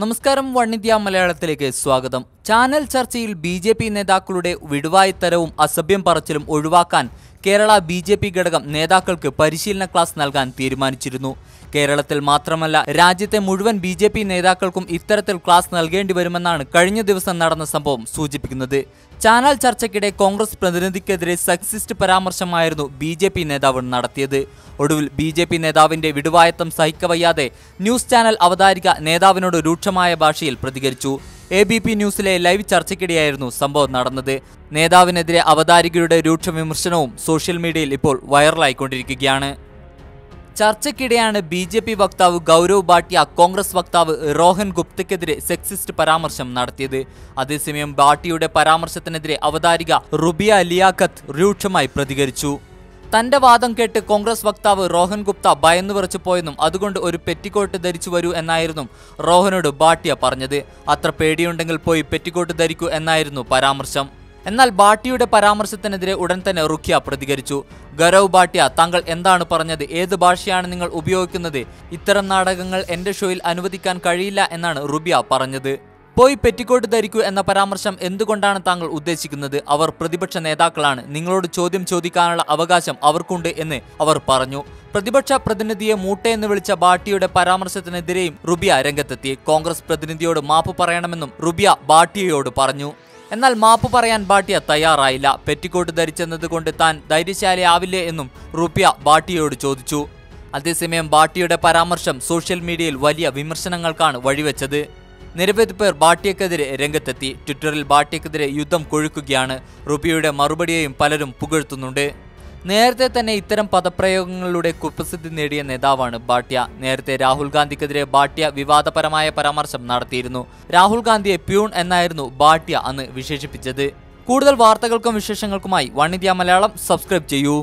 നമസ്കാരം വണ്ണിദ്യ മലയാളത്തിലേക്ക് സ്വാഗതം. ചാനൽ ചർച്ചയിൽ ബി ജെ പി നേതാക്കളുടെ വിടുവായിത്തരവും അസഭ്യം പറച്ചിലും ഒഴിവാക്കാൻ കേരള ബി ജെ പി ഘടകം നേതാക്കൾക്ക് പരിശീലന ക്ലാസ് നൽകാൻ തീരുമാനിച്ചിരുന്നു. കേരളത്തിൽ മാത്രമല്ല രാജ്യത്തെ മുഴുവൻ ബി ജെ പി നേതാക്കൾക്കും ഇത്തരത്തിൽ ക്ലാസ് നൽകേണ്ടി വരുമെന്നാണ് കഴിഞ്ഞ ദിവസം നടന്ന സംഭവം സൂചിപ്പിക്കുന്നത്. ചാനൽ ചർച്ചയ്ക്കിടെ കോൺഗ്രസ് പ്രതിനിധിക്കെതിരെ സക്സിസ്റ്റ് പരാമർശമായിരുന്നു ബി ജെ പി നേതാവ് നടത്തിയത്. ഒടുവിൽ ബി ജെ പി നേതാവിന്റെ വിടുവായത്തം സഹിക്കവയ്യാതെ ന്യൂസ് ചാനൽ അവതാരിക നേതാവിനോട് രൂക്ഷമായ ഭാഷയിൽ പ്രതികരിച്ചു. എ ബി പി ന്യൂസിലെ ലൈവ് ചർച്ചയ്ക്കിടെയായിരുന്നു സംഭവം നടന്നത്. നേതാവിനെതിരെ അവതാരികയുടെ രൂക്ഷ വിമർശനവും സോഷ്യൽ മീഡിയയിൽ ഇപ്പോൾ വൈറലായിക്കൊണ്ടിരിക്കുകയാണ്. ചർച്ചയ്ക്കിടെയാണ് ബി ജെ പി വക്താവ് ഗൗരവ് ഭാട്ടിയ കോൺഗ്രസ് വക്താവ് റോഹൻ ഗുപ്തയ്ക്കെതിരെ സെക്സിസ്റ്റ് പരാമർശം നടത്തിയത്. അതേസമയം ഭാട്ടിയുടെ പരാമർശത്തിനെതിരെ അവതാരിക റുബിയ ലിയാഖത്ത് രൂക്ഷമായി പ്രതികരിച്ചു. തന്റെ വാദം കേട്ട് കോൺഗ്രസ് വക്താവ് റോഹൻ ഗുപ്ത ഭയന്നു വിറച്ചു പോയെന്നും അതുകൊണ്ട് ഒരു പെറ്റിക്കോട്ട് ധരിച്ചു വരൂ എന്നായിരുന്നു റോഹനോട് ബാട്ടിയ പറഞ്ഞത്. അത്ര പേടിയുണ്ടെങ്കിൽ പോയി പെറ്റിക്കോട്ട് ധരിക്കൂ എന്നായിരുന്നു പരാമർശം. എന്നാൽ ബാട്ടിയുടെ പരാമർശത്തിനെതിരെ ഉടൻ തന്നെ റുഖ്യ പ്രതികരിച്ചു. ഗരവ് ബാട്ടിയ താങ്കൾ എന്താണ് പറഞ്ഞത്? ഏത് ഭാഷയാണ് നിങ്ങൾ ഉപയോഗിക്കുന്നത്? ഇത്തരം നാടകങ്ങൾ എന്റെ ഷോയിൽ അനുവദിക്കാൻ കഴിയില്ല എന്നാണ് റുബിയ പറഞ്ഞത്. പോയി പെറ്റിക്കോട്ട് ധരിക്കൂ എന്ന പരാമർശം എന്തുകൊണ്ടാണ് താങ്കൾ ഉദ്ദേശിക്കുന്നത്? അവർ പ്രതിപക്ഷ നേതാക്കളാണ്. നിങ്ങളോട് ചോദ്യം ചോദിക്കാനുള്ള അവകാശം അവർക്കുണ്ട് എന്ന് അവർ പറഞ്ഞു. പ്രതിപക്ഷ പ്രതിനിധിയെ മൂട്ടയെന്ന് വിളിച്ച ബാട്ടിയുടെ പരാമർശത്തിനെതിരെയും റുബിയ രംഗത്തെത്തി. കോൺഗ്രസ് പ്രതിനിധിയോട് മാപ്പ് പറയണമെന്നും റുബിയ ബാട്ടിയയോട് പറഞ്ഞു. എന്നാൽ മാപ്പ് പറയാൻ ബാട്ടിയ തയ്യാറായില്ല. പെറ്റിക്കോട്ട് ധരിച്ചെന്നത് കൊണ്ട് താൻ ധൈര്യശാലിയാവില്ലേ എന്നും റുബിയ ബാട്ടിയയോട് ചോദിച്ചു. അതേസമയം ബാട്ടിയുടെ പരാമർശം സോഷ്യൽ മീഡിയയിൽ വലിയ വിമർശനങ്ങൾക്കാണ് വഴിവെച്ചത്. നിരവധി പേർ ബാട്ടിയക്കെതിരെ രംഗത്തെത്തി. ട്വിറ്ററിൽ ബാട്ടിയക്കെതിരെ യുദ്ധം കൊഴുക്കുകയാണ്. റുബിയുടെ മറുപടിയെയും പലരും പുകഴ്ത്തുന്നുണ്ട്. നേരത്തെ തന്നെ ഇത്തരം പദപ്രയോഗങ്ങളിലൂടെ കുപ്രസിദ്ധി നേടിയ നേതാവാണ് ഭാട്യ നേരത്തെ രാഹുൽ ഗാന്ധിക്കെതിരെ ഭാട്യ വിവാദപരമായ പരാമർശം നടത്തിയിരുന്നു. രാഹുൽ ഗാന്ധിയെ പ്യൂൺ എന്നായിരുന്നു ഭാട്യ അന്ന് വിശേഷിപ്പിച്ചത്. കൂടുതൽ വാർത്തകൾക്കും വിശേഷങ്ങൾക്കുമായി വൺ ഇന്ത്യ മലയാളം. സബ്സ്ക്രൈബ് ചെയ്യൂ.